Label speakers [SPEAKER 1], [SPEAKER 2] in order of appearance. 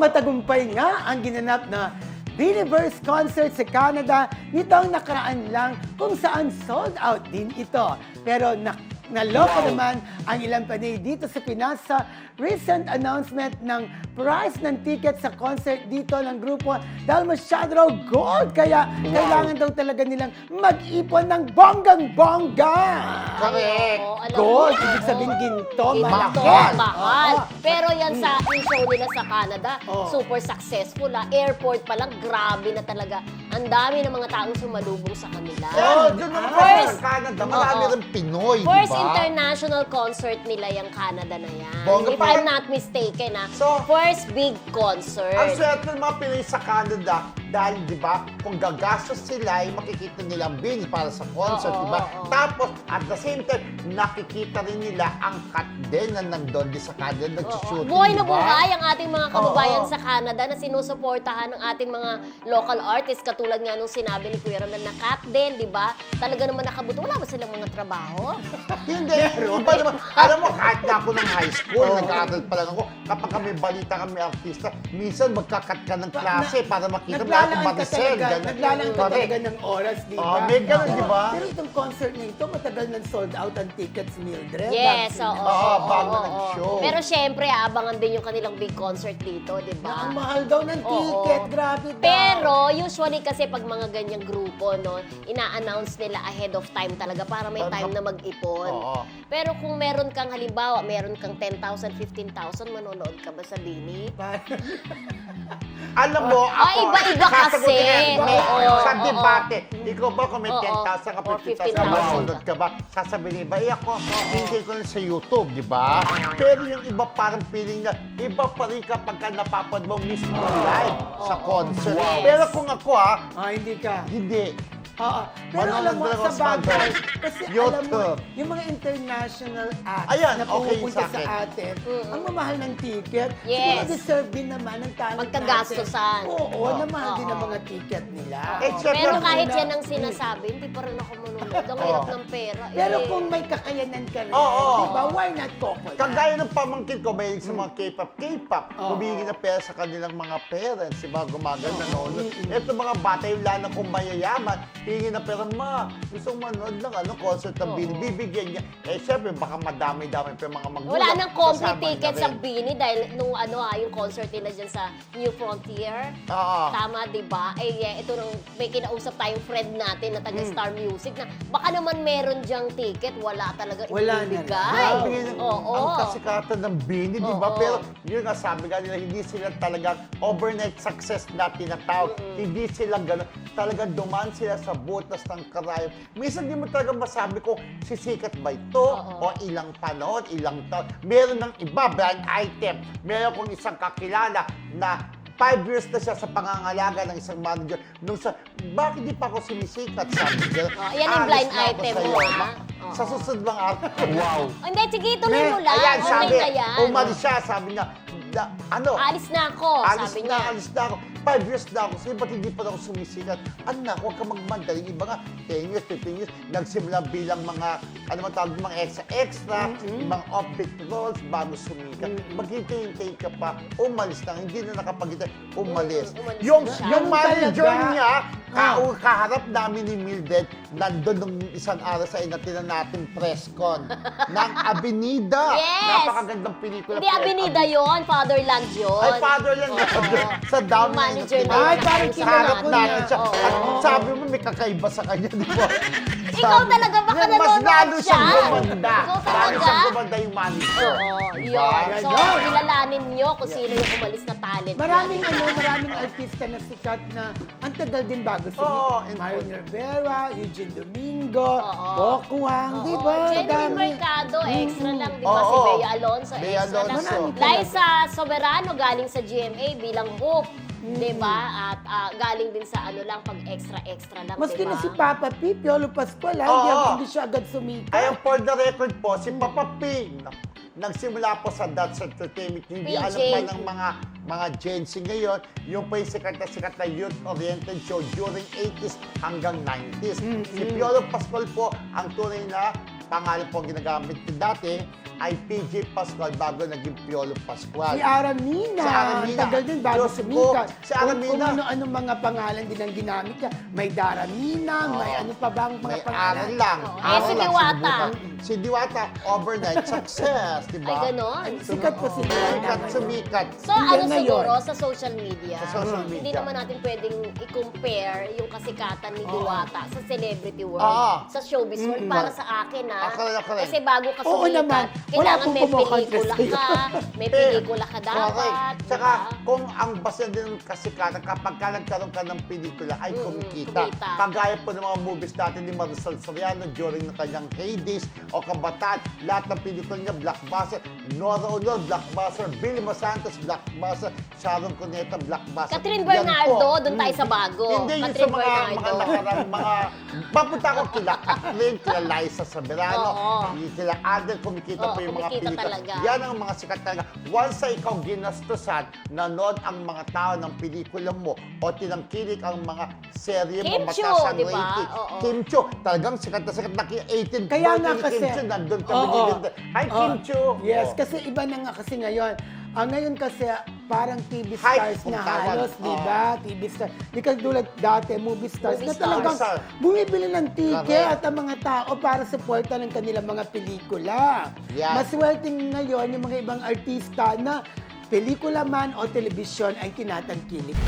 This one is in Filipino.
[SPEAKER 1] matagumpay nga ang ginanap na Universe concert sa Canada nitong nakaraan lang kung saan sold out din ito. Pero na naloko naman ang ilang panay dito sa Pinas sa recent announcement ng price ng ticket sa concert dito ng grupo dahil masyado raw gold. Kaya kailangan daw talaga nilang mag-ipon ng bonggang-bongga.
[SPEAKER 2] Correct.
[SPEAKER 3] Alam
[SPEAKER 1] Gold,
[SPEAKER 3] mo,
[SPEAKER 1] ibig sabihin ginto, malaki.
[SPEAKER 3] mahal.
[SPEAKER 1] Oo.
[SPEAKER 3] Pero yan sa yung show nila sa Canada,
[SPEAKER 1] Oo.
[SPEAKER 3] super successful. Ah. Airport pa lang, grabe na talaga. Ang dami ng mga taong sumalubong sa kanila.
[SPEAKER 2] Oh, doon naman
[SPEAKER 3] First-
[SPEAKER 2] Canada, marami rin Pinoy, di
[SPEAKER 3] First
[SPEAKER 2] ba?
[SPEAKER 3] international concert nila yung Canada na yan.
[SPEAKER 2] Bongga
[SPEAKER 3] If
[SPEAKER 2] pa.
[SPEAKER 3] I'm not mistaken, ah.
[SPEAKER 2] So,
[SPEAKER 3] First big concert.
[SPEAKER 2] Ang swerte ng mga Pinoy sa Canada, dahil, di ba, kung gagastos sila, ay makikita nila ang bill para sa concert,
[SPEAKER 3] Oo,
[SPEAKER 2] di ba?
[SPEAKER 3] oo.
[SPEAKER 2] Tapos, at the same time, nakikita rin nila ang cut din na nandun din sa Canada,
[SPEAKER 3] Oo.
[SPEAKER 2] nagsushooting,
[SPEAKER 3] Buhay na
[SPEAKER 2] di ba?
[SPEAKER 3] buhay ang ating mga kababayan
[SPEAKER 2] Oo.
[SPEAKER 3] sa Canada na sinusuportahan ng ating mga local artists katulad nga nung sinabi ni Kuya Ram na nakat din, di ba? Talaga naman nakabuto. Wala ba silang mga trabaho?
[SPEAKER 2] Hindi, iba naman. Alam mo, kahit na ako ng high school, nag-aaral pa lang ako, kapag kami balita kami artista, minsan magkakat ka ng klase para makita mo
[SPEAKER 1] Naglalaan ka
[SPEAKER 2] Maricel.
[SPEAKER 1] talaga,
[SPEAKER 2] ganun.
[SPEAKER 1] naglalaan ka
[SPEAKER 2] Correct.
[SPEAKER 1] talaga ng oras, di ba?
[SPEAKER 2] Oh, may ganun, di ba?
[SPEAKER 1] Pero itong concert na ito, matagal nang sold out ang tickets, Mildred.
[SPEAKER 3] Yes,
[SPEAKER 1] Bago
[SPEAKER 3] oo.
[SPEAKER 2] Oo,
[SPEAKER 3] oo,
[SPEAKER 2] bago
[SPEAKER 3] oo,
[SPEAKER 2] nag-show.
[SPEAKER 3] oo. Pero syempre, abangan din yung kanilang big concert dito, di
[SPEAKER 1] Na
[SPEAKER 3] ba?
[SPEAKER 1] ang mahal daw ng
[SPEAKER 3] Oo.
[SPEAKER 1] ticket, grabe daw.
[SPEAKER 3] Pero usually kasi pag mga ganyang grupo, no, ina-announce nila ahead of time talaga para may time na mag-ipon.
[SPEAKER 2] Oo.
[SPEAKER 3] Pero kung meron kang halimbawa, meron kang 10,000, 15,000, manonood ka ba sa Bini?
[SPEAKER 2] Alam mo,
[SPEAKER 3] Ah,
[SPEAKER 2] ako,
[SPEAKER 3] iba-iba kasi.
[SPEAKER 2] may-
[SPEAKER 3] Oo,
[SPEAKER 2] sa
[SPEAKER 3] oo.
[SPEAKER 2] debate, ikaw ba kung may
[SPEAKER 3] Oo,
[SPEAKER 2] 10,000 ka,
[SPEAKER 3] or
[SPEAKER 2] 15,000 ka,
[SPEAKER 3] 15,000.
[SPEAKER 2] masunod ka ba? Sasabihin ni iba, eh ako, hindi ko lang sa YouTube, di ba? Pero yung iba parang feeling na, iba pa rin kapag ka napapad mo mismo live sa concert.
[SPEAKER 3] Yes.
[SPEAKER 2] Pero kung ako ha,
[SPEAKER 1] Ah, hindi ka.
[SPEAKER 2] hindi.
[SPEAKER 1] Oo. Pero alam mo, sa bagay, kasi alam mo,
[SPEAKER 2] YouTube.
[SPEAKER 1] yung mga international acts
[SPEAKER 2] Ayan,
[SPEAKER 1] na
[SPEAKER 2] okay
[SPEAKER 1] pumupunta
[SPEAKER 2] sa
[SPEAKER 1] sa,
[SPEAKER 2] akin.
[SPEAKER 1] atin, ang mamahal ng ticket,
[SPEAKER 3] Yes.
[SPEAKER 1] siguro deserve din naman ng talent
[SPEAKER 3] Magkagastosan.
[SPEAKER 1] natin. Oo,
[SPEAKER 2] Oo.
[SPEAKER 1] na mahal din ang mga ticket nila.
[SPEAKER 2] Eh, syempre,
[SPEAKER 3] Pero kahit
[SPEAKER 1] na-
[SPEAKER 3] yan ang sinasabi, hindi pa rin ako manonood. Ang hirap
[SPEAKER 2] Oo.
[SPEAKER 3] ng pera.
[SPEAKER 1] Pero
[SPEAKER 3] eh.
[SPEAKER 1] kung may kakayanan ka rin,
[SPEAKER 2] Oo.
[SPEAKER 1] di ba, why not go for that?
[SPEAKER 2] Kagaya ng pamangkin ko, may sa mga K-pop, K-pop,
[SPEAKER 1] Oo.
[SPEAKER 2] humingi na pera sa kanilang mga parents, di ba, gumagal na noon. Ito mga bata, yung lalo kung mayayaman, hingi na pera, ma, gusto manood ng ano, concert ng. Bini, bibigyan niya. Eh, syempre, baka madami-dami pa yung mga magulang.
[SPEAKER 3] Wala nang complete
[SPEAKER 2] kasama
[SPEAKER 3] tickets
[SPEAKER 2] rin.
[SPEAKER 3] ang Bini dahil nung ano ah, yung concert nila dyan sa New Frontier.
[SPEAKER 2] Oo.
[SPEAKER 3] Tama, di ba? Eh, eh, ito nung may kinausap tayong friend natin na
[SPEAKER 2] Hmm.
[SPEAKER 3] taga Star Music na baka naman meron diyang ticket, wala talaga
[SPEAKER 1] Wala na rin.
[SPEAKER 3] ibibigay.
[SPEAKER 2] Grabe yun,
[SPEAKER 3] Oo.
[SPEAKER 2] ang kasikatan ng Bini, di ba?
[SPEAKER 3] Oo.
[SPEAKER 2] Pero yun nga, sabi nga nila, hindi sila talagang overnight success na tinatawag. Hindi sila gano'n. Talagang dumaan sila sa butas ng karayom. Minsan di mo talaga masabi kung sisikat ba ito
[SPEAKER 3] Oo.
[SPEAKER 2] o ilang panahon, ilang taon. Meron ng iba, brand item. Meron kong isang kakilala na five years na siya sa pangangalaga ng isang manager. Nung sa, bakit di pa ako sumisikat? Sabi niya.
[SPEAKER 3] Oh, yan yung
[SPEAKER 2] "Alis
[SPEAKER 3] blind
[SPEAKER 2] na ako
[SPEAKER 3] item
[SPEAKER 2] sa'yo."
[SPEAKER 3] mo, ha?
[SPEAKER 2] Sa susunod bang araw, wow.
[SPEAKER 3] Hindi, sige, tuloy mo lang.
[SPEAKER 2] Ayan,
[SPEAKER 3] okay
[SPEAKER 2] sabi,
[SPEAKER 3] na yan.
[SPEAKER 2] umalis siya, sabi niya, da- ano,
[SPEAKER 3] Alis na ako,
[SPEAKER 2] alis
[SPEAKER 3] sabi
[SPEAKER 2] na,
[SPEAKER 3] niya.
[SPEAKER 2] alis na ako. Five years na ako, sige, ba't hindi pa ako sumisikat? Anak, huwag ka magmandaling. Iba nga, 10 years, 15 years, nagsimula bilang mga, ano man tawag, mga extra-extra, mga offbeat roles, bago sumikat. Maghintay-hintay ka pa, umalis na, hindi na nakapagintay, umalis.
[SPEAKER 3] Mm, umalis
[SPEAKER 2] yung,
[SPEAKER 3] na siya.
[SPEAKER 2] yung
[SPEAKER 1] Ganun
[SPEAKER 2] manager
[SPEAKER 1] talaga.
[SPEAKER 2] niya, ka,
[SPEAKER 1] Oh.
[SPEAKER 2] kaharap namin ni Mildred, nandun nung isang araw sa inatinan natin press con ng Avenida.
[SPEAKER 3] Yes!
[SPEAKER 2] Napakagandang pelikula.
[SPEAKER 3] Hindi, Avenida yon Fatherland yun.
[SPEAKER 2] Ay, fatherland
[SPEAKER 3] Oo.
[SPEAKER 2] sa
[SPEAKER 3] manager
[SPEAKER 2] na
[SPEAKER 3] na
[SPEAKER 1] Ay,
[SPEAKER 3] yun.
[SPEAKER 1] parang ko
[SPEAKER 2] natin
[SPEAKER 1] na.
[SPEAKER 2] siya.
[SPEAKER 3] Oo.
[SPEAKER 2] At sabi mo, may kakaiba sa kanya, di ba?
[SPEAKER 3] Ikaw talaga, baka
[SPEAKER 2] Yan, Mas
[SPEAKER 3] nanonood
[SPEAKER 2] lalo
[SPEAKER 3] siya.
[SPEAKER 2] siyang gumanda.
[SPEAKER 3] Ikaw
[SPEAKER 2] Lalo
[SPEAKER 3] talaga.
[SPEAKER 2] siyang gumanda yung manager.
[SPEAKER 3] Oo,
[SPEAKER 2] Diba?
[SPEAKER 3] yun. So,
[SPEAKER 1] Ganon.
[SPEAKER 3] kilalanin nyo kung sino yung umalis na talent.
[SPEAKER 1] Maraming ano, maraming artista na sikat na ang tagal din bago
[SPEAKER 2] Oo,
[SPEAKER 1] sumikat.
[SPEAKER 2] and-
[SPEAKER 1] Marion Rivera, Eugene Domingo,
[SPEAKER 3] Oo.
[SPEAKER 1] Bokwang, di ba?
[SPEAKER 3] Jenny
[SPEAKER 1] Dami.
[SPEAKER 3] Mercado, extra lang, di ba? Si
[SPEAKER 2] Oo.
[SPEAKER 3] Bea Alonso,
[SPEAKER 2] Bea
[SPEAKER 3] extra lang.
[SPEAKER 2] Alonso.
[SPEAKER 3] Liza Soberano, galing sa GMA bilang hook. Di ba? At ah, galing din sa ano lang, pag extra-extra lang,
[SPEAKER 1] Maski
[SPEAKER 3] di ba?
[SPEAKER 1] na si Papa P, Piolo Pascual, ha?
[SPEAKER 2] Oo.
[SPEAKER 1] hindi, hindi siya agad sumikat.
[SPEAKER 2] Ay, for the record po, si Papa P, nagsimula po sa Dutch Entertainment. Hindi
[SPEAKER 3] PJ.
[SPEAKER 2] alam pa ng mga mga Gen Z ngayon, yung po yung sikat na sikat na youth-oriented show during 80s hanggang 90s. Si Piolo Pascual po, ang tunay na pangalan po ang ginagamit dati ay PJ Pascual bago naging Piolo Pascual.
[SPEAKER 1] Si Aramina.
[SPEAKER 2] Si Aramina.
[SPEAKER 1] Tagal din bago
[SPEAKER 2] Diyos ko,
[SPEAKER 1] sumikat.
[SPEAKER 2] si
[SPEAKER 1] Kung-
[SPEAKER 2] Aramina.
[SPEAKER 1] Kung ano-anong mga pangalan din ang ginamit niya. May Daramina, may ano pa bang mga
[SPEAKER 2] May
[SPEAKER 1] pangalan.
[SPEAKER 2] aral lang.
[SPEAKER 3] Oo. Eh,
[SPEAKER 2] Aral
[SPEAKER 3] si Diwata.
[SPEAKER 2] Si Diwata, overnight success, di ba?
[SPEAKER 3] Ay, ganon.
[SPEAKER 1] Sikat po si Diwata.
[SPEAKER 2] Sikat, sumikat.
[SPEAKER 3] So,
[SPEAKER 1] Hanggang
[SPEAKER 3] ano
[SPEAKER 1] ngayon.
[SPEAKER 3] siguro sa social media,
[SPEAKER 2] Sa social
[SPEAKER 3] hindi
[SPEAKER 2] media.
[SPEAKER 3] naman natin pwedeng i-compare yung kasikatan ni Diwata sa celebrity world,
[SPEAKER 2] Oo.
[SPEAKER 3] sa showbiz world, para sa akin ha.
[SPEAKER 2] Ah, correct, correct.
[SPEAKER 3] Kasi bago ka
[SPEAKER 1] Oo
[SPEAKER 3] sumikat,
[SPEAKER 1] naman. Wala
[SPEAKER 3] kailangan
[SPEAKER 1] akong
[SPEAKER 3] may pelikula
[SPEAKER 1] sa'yo.
[SPEAKER 3] ka, may pelikula ka dapat.
[SPEAKER 2] Correct.
[SPEAKER 3] di
[SPEAKER 2] Tsaka,
[SPEAKER 3] ba?
[SPEAKER 2] kung ang base din ng kasikatan, kapag ka nagkaroon ka ng pelikula, ay
[SPEAKER 3] Mm-mm,
[SPEAKER 2] kumikita.
[SPEAKER 3] kumita.
[SPEAKER 2] Kagaya po ng mga movies natin ni Marisol Soriano during ng kanyang heydays o kabataan, lahat ng pelikula niya, blockbuster. Nora Honor, blockbuster. Billy Masantos, blockbuster. Sharon Cuneta, blockbuster.
[SPEAKER 3] Catherine
[SPEAKER 2] Yan
[SPEAKER 3] Bernardo, doon tayo sa bago.
[SPEAKER 2] Hindi, yung sa
[SPEAKER 3] Catherine
[SPEAKER 2] mga, mga
[SPEAKER 3] Bernardo.
[SPEAKER 2] nakarang mga... Papunta ako kila Kathleen, kila Liza Soberano,
[SPEAKER 3] Oo.
[SPEAKER 2] kila Adel, kumikita
[SPEAKER 3] Oo,
[SPEAKER 2] po yung mga
[SPEAKER 3] kumikita
[SPEAKER 2] pelikula.
[SPEAKER 3] talaga.
[SPEAKER 2] Yan ang mga sikat talaga. Once sa ikaw ginastusan, nanood ang mga tao ng pelikula mo o tinangkilik ang mga serye
[SPEAKER 3] Kim
[SPEAKER 2] mo,
[SPEAKER 3] Chiu,
[SPEAKER 2] mataas ang
[SPEAKER 3] di ba?
[SPEAKER 2] rating.
[SPEAKER 3] Oo.
[SPEAKER 2] Kim Chiu, talagang sikat na sikat na ki- 18
[SPEAKER 1] Kaya
[SPEAKER 2] birthday
[SPEAKER 1] nga
[SPEAKER 2] ni
[SPEAKER 1] kasi...
[SPEAKER 2] Kim Chiu, nandun kami
[SPEAKER 1] Oo.
[SPEAKER 2] Linda. Hi. Kim Chiu!
[SPEAKER 1] Yes,
[SPEAKER 2] Oo.
[SPEAKER 1] kasi iba na nga kasi ngayon. Ah, ngayon kasi parang TV
[SPEAKER 2] Hype
[SPEAKER 1] stars
[SPEAKER 2] kung
[SPEAKER 1] na
[SPEAKER 2] tawag.
[SPEAKER 1] halos, di ba? TV stars. Di ka tulad dati, movie stars
[SPEAKER 3] Movie
[SPEAKER 1] na talagang
[SPEAKER 2] stars.
[SPEAKER 1] bumibili ng ticket
[SPEAKER 2] Correct.
[SPEAKER 1] at ang mga tao para supportan ng kanilang mga pelikula.
[SPEAKER 2] Yan.
[SPEAKER 1] Maswerteng ngayon yung mga ibang artista na pelikula man o telebisyon ay tinatangkilik.